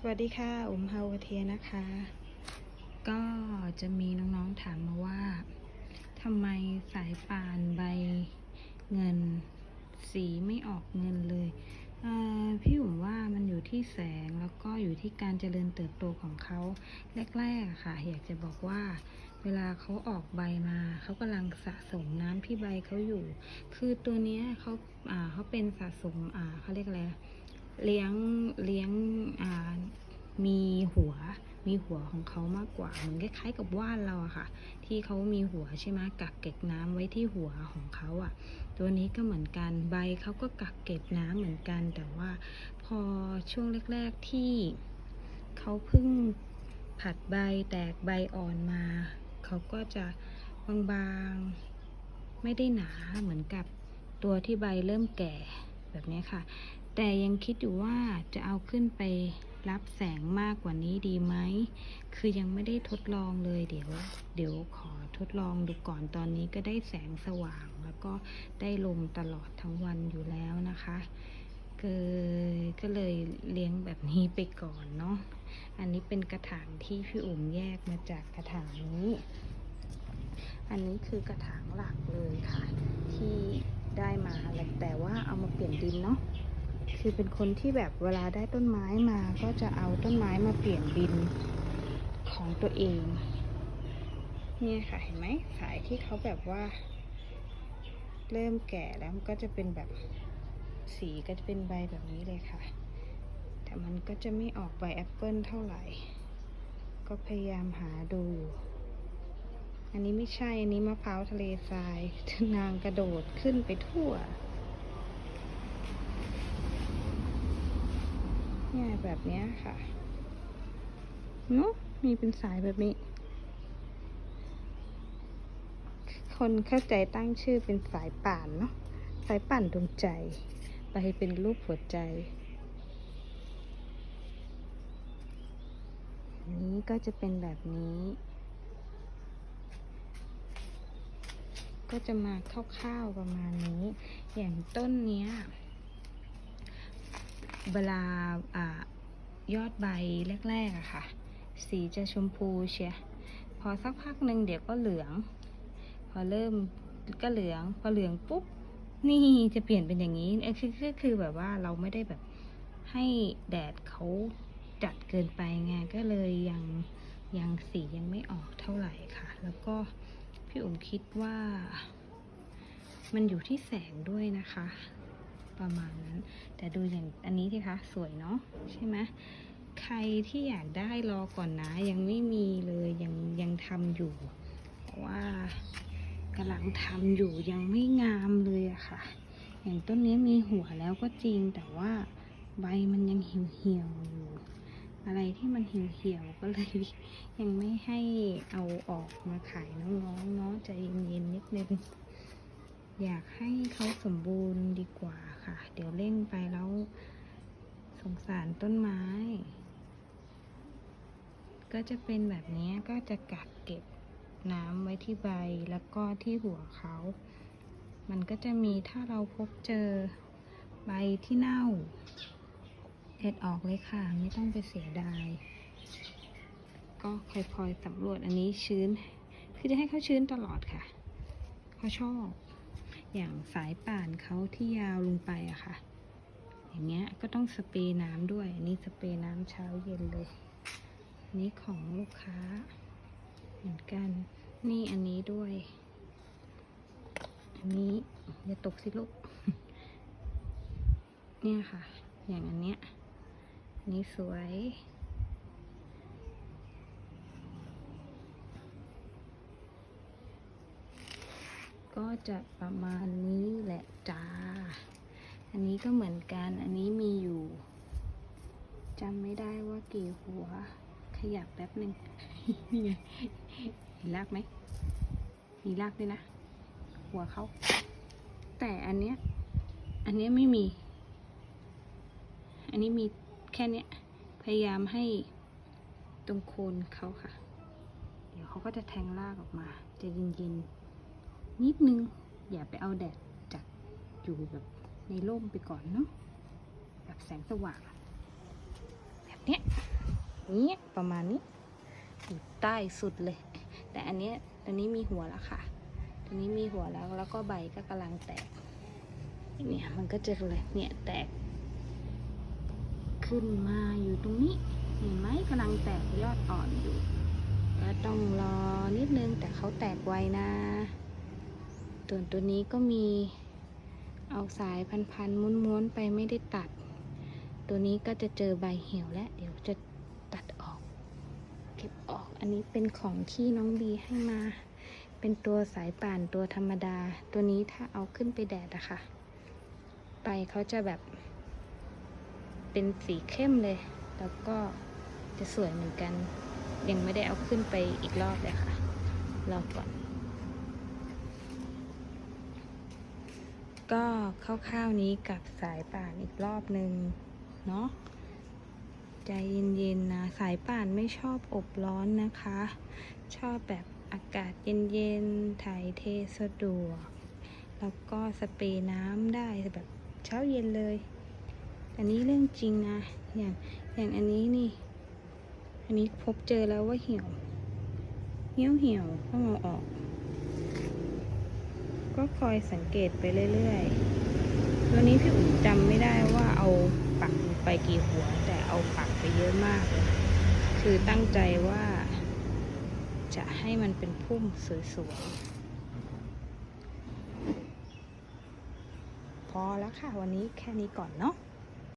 สวัสดีค่ะอุมเฮาวเทียนะคะ ก็จะมีน้องๆถามมาว่าทำไมสายป่านใบเงินสีไม่ออกเงินเลยเออพี่อุ๋มว่ามันอยู่ที่แสงแล้วก็อยู่ที่การเจริญเติบโตของเขาแรกๆค่ะ อยากจะบอกว่าเวลาเขาออกใบมาเขากำลังสะสมน้ำที่ใบเขาอยู่ คือตัวนี้เขาอ่าเขาเป็นสะสมอ่าเขาเรียกอะไร เลี้ยงเลี้ยงอ่ามีหัวมีหัวของเขามากกว่าเหมือนคล้ายๆกับว่านเราอะค่ะ ที่เขามีหัวใช่ไหมกักเก็บน้ำไว้ที่หัวของเขาอะตัวนี้ก็เหมือนกันใบเขาก็กักเก็บน้ำเหมือนกัน แต่ว่าพอช่วงแรก ๆที่เขาเพิ่งผัดใบแตกใบอ่อนมาเขาก็จะบางๆไม่ได้หนาเหมือนกับตัวที่ใบเริ่มแก่แบบนี้ค่ะ แต่ยังคิดอยู่ว่าจะเอาขึ้นไปรับแสงมากกว่านี้ดีไหม คือยังไม่ได้ทดลองเลยเดี๋ยว เดี๋ยวขอทดลองดูก่อนตอนนี้ก็ได้แสงสว่าง แล้วก็ได้ลมตลอดทั้งวันอยู่แล้วนะคะก็ก็เลยเลี้ยงแบบนี้ไปก่อนเนาะ อันนี้เป็นกระถางที่พี่อุ๋มแยกมาจากกระถางนี้ อันนี้คือกระถางหลักเลยค่ะ ที่ได้มาแต่ว่าเอามาเปลี่ยนดินเนาะ คือเป็นคนที่แบบเวลาได้ต้นไม้มาก็จะเอาต้นไม้มาเปลี่ยนดินของตัวเองเนี่ยค่ะเห็นไหมสายที่เขาแบบว่า เริ่มแก่แล้วมันก็จะเป็นแบบสีก็จะเป็นใบแบบนี้เลยค่ะ แต่มันก็จะไม่ออกใบแอปเปิลเท่าไหร่ ก็พยายามหาดู อันนี้ไม่ใช่ อันนี้มะพร้าวทะเลทรายนางกระโดดขึ้นไปทั่ว เนี่ยแบบนี้ค่ะเนาะมีเป็นสายแบบนี้ คนเข้าใจตั้งชื่อเป็นสายป่านเนาะสายป่านดวงใจ ไปเป็นรูปหัวใจนนี้ก็จะเป็นแบบนี้ ก็จะมาคร่าวๆประมาณนี้ อย่างต้นเนี้ย เวลาอายอดใบแรกๆอะค่ะ สีจะชมพูเชียพอสักพักหนึ่งเดี๋ยวก็เหลือง พอเริ่มก็เหลือง พอเหลืองปุ๊บ นี่จะเปลี่ยนเป็นอย่างนี้เอ้คือคือคือแบบว่าเราไม่ได้แบบให้แดดเขาจัดเกินไปไงก็เลยยังยังสียังไม่ออกเท่าไหร่ค่ะ แล้วก็พี่อุ๋มคิดว่า มันอยู่ที่แสงด้วยนะคะ ประมาณนั้น แต่ดูอย่างอันนี้สิคะสวยเนาะใช่ไหมใครที่อยากได้รอก่อนนะ ยังไม่มีเลยยังยังทำอยู่เพราะว่ากำลังทำอยู่ยังไม่งามเลยอะค่ะ อย่างต้นนี้มีหัวแล้วก็จริงแต่ว่าใบมันยังเหี่ยวๆอยู่อะไรที่มันเหี่ยวๆก็เลยยังไม่ให้เอาออกมาขายน้องๆเนาะใจเย็นๆนิดนึง อยากให้เขาสมบูรณ์ดีกว่าค่ะ เดี๋ยวเร่งไปแล้วสงสารต้นไม้ ก็จะเป็นแบบนี้ก็จะกักเก็บน้ำไว้ที่ใบแล้วก็ที่หัวเขา มันก็จะมีถ้าเราพบเจอใบที่เน่าเด็ดออกเลยค่ะ ไม่ต้องไปเสียดาย ก็คอยๆสำรวจอันนี้ชื้น คือจะให้เขาชื้นตลอดค่ะ เขาชอบ อย่างสายป่านเขาที่ยาวลงไปอะค่ะ อย่างเงี้ยก็ต้องสเปรย์น้ำด้วย อันนี้สเปรย์น้ำเช้าเย็นเลย อันนี้ของลูกค้า เหมือนกัน นี่อันนี้ด้วย อันนี้อย่าตกสิลูก เนี่ยค่ะ อย่างอันเนี้ยนนี้สวย ก็จะประมาณนี้แหละจ้า อันนี้ก็เหมือนกัน อันนี้มีอยู่จำไม่ได้ว่ากี่หัว ขยับแป๊บหนึ่งนี่ไงเห็นรากไหม มีรากด้วยนะ หัวเขา แต่อันเนี้ย อันเนี้ยไม่มี อันนี้มีแค่เนี้ย พยายามให้ตรงโคนเขาค่ะ เดี๋ยวเขาก็จะแทงรากออกมา จะเย็นๆ นิดนึง อย่าไปเอาแดดจัดอยู่แบบในร่มไปก่อนเนาะแบบแสงสว่าง แบบเนี้ยเนี้ยประมาณนี้อยู่ใต้สุดเลย แต่อันเนี้ยอันนี้มีหัวแล้วค่ะอันนี้มีหัวแล้วแล้วก็ใบก็กำลังแตกเนี่ยมันก็จะเลยเนี่ยแตก ขึ้นมาอยู่ตรงนี้เห็นไหมกำลังแตกยอดอ่อนอยู่ก็ต้องรอนิดนึงแต่เขาแตกไวนะ ตัวตัวนี้ก็มีเอาสายพันๆม้วนๆไปไม่ได้ตัด ตัวนี้ก็จะเจอใบเหี่ยวแล้วเดี๋ยวจะตัดออก เก็บออกอันนี้เป็นของที่น้องบีให้มา เป็นตัวสายป่านตัวธรรมดา ตัวนี้ถ้าเอาขึ้นไปแดดอะค่ะใบเขาจะแบบ เป็นสีเข้มเลย แล้วก็จะสวยเหมือนกัน ยังไม่ได้เอาขึ้นไปอีกรอบเลยค่ะรอก่อน ก็คร่าวๆนี้กับสายป่านอีกรอบหนึ่งเนาะใจเย็นๆนะ สายป่านไม่ชอบอบร้อนนะคะ ชอบแบบอากาศเย็นๆถ่ายเทสะดวก แล้วก็สเปรย์น้ำได้แบบเช้าเย็นเลย อันนี้เรื่องจริงนะ อย่างอย่างอันนี้นี่ อันนี้พบเจอแล้วว่าเหี่ยว เหี่ยวเหี่ยวต้องเอาออก ก็คอยสังเกตไปเรื่อยๆ ตัวนี้พี่อุ๋มจำไม่ได้ว่าเอาปักไปกี่หัว แต่เอาปักไปเยอะมากเลยคือตั้งใจว่า จะให้มันเป็นพุ่มสวยๆ พอแล้วค่ะ วันนี้แค่นี้ก่อนเนาะ